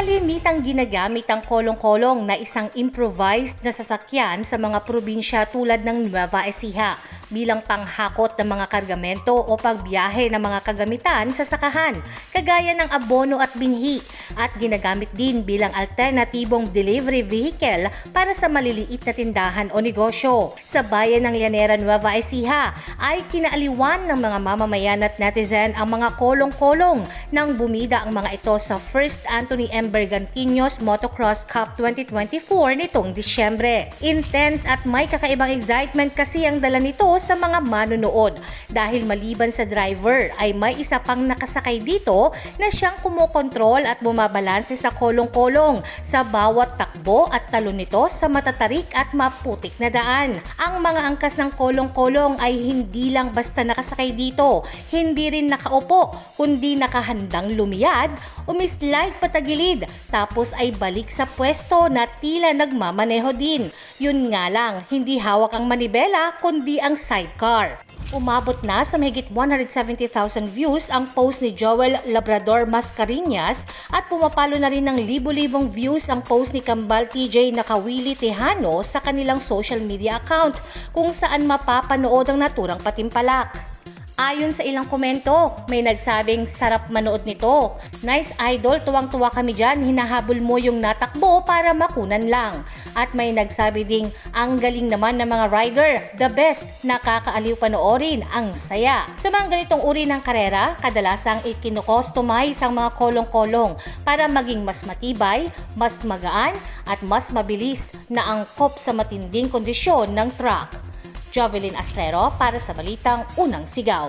Kalimitang ginagamit ang kolong-kolong na isang improvised na sasakyan sa mga probinsya tulad ng Nueva Ecija bilang panghakot ng mga kargamento o pagbiyahe ng mga kagamitan sa sakahan, kagaya ng abono at binhi, at ginagamit din bilang alternatibong delivery vehicle para sa maliliit na tindahan o negosyo. Sa bayan ng Llanera Nueva Ecija ay kinaaliwan ng mga mamamayan at netizen ang mga kolong-kolong nang bumida ang mga ito sa First Anthony M. Bergantinos Motocross Cup 2024 nitong Disyembre. Intense at may kakaibang excitement kasi ang dala nito sa mga manonood dahil maliban sa driver ay may isa pang nakasakay dito na siyang kumokontrol at bumabalanse sa kolong-kolong sa bawat takbo at talon nito sa matatarik at maputik na daan. Ang mga angkas ng kolong-kolong ay hindi lang basta nakasakay dito, hindi rin nakaupo, kundi nakahandang lumiyad, umislide patagilid, tapos ay balik sa pwesto na tila nagmamaneho din. Yun nga lang, hindi hawak ang manibela kundi ang sidecar. Umabot na sa mahigit 170,000 views ang post ni Joel Labrador Mascarinhas at pumapalo na rin ng libo-libong views ang post ni Kambal TJ Nakawili Tejano sa kanilang social media account kung saan mapapanood ang naturang patimpalak. Ayon sa ilang komento, may nagsabing sarap manood nito. Nice idol, tuwang-tuwa kami dyan, hinahabol mo yung natakbo para makunan lang. At may nagsabi ding, ang galing naman ng mga rider, the best, nakakaaliw panoorin, ang saya. Sa mga ganitong uri ng karera, kadalasang ikinocustomize ang mga kolong-kolong para maging mas matibay, mas magaan, at mas mabilis na angkop sa matinding kondisyon ng truck. Jovelyn Astrero para sa Balitang Unang Sigaw.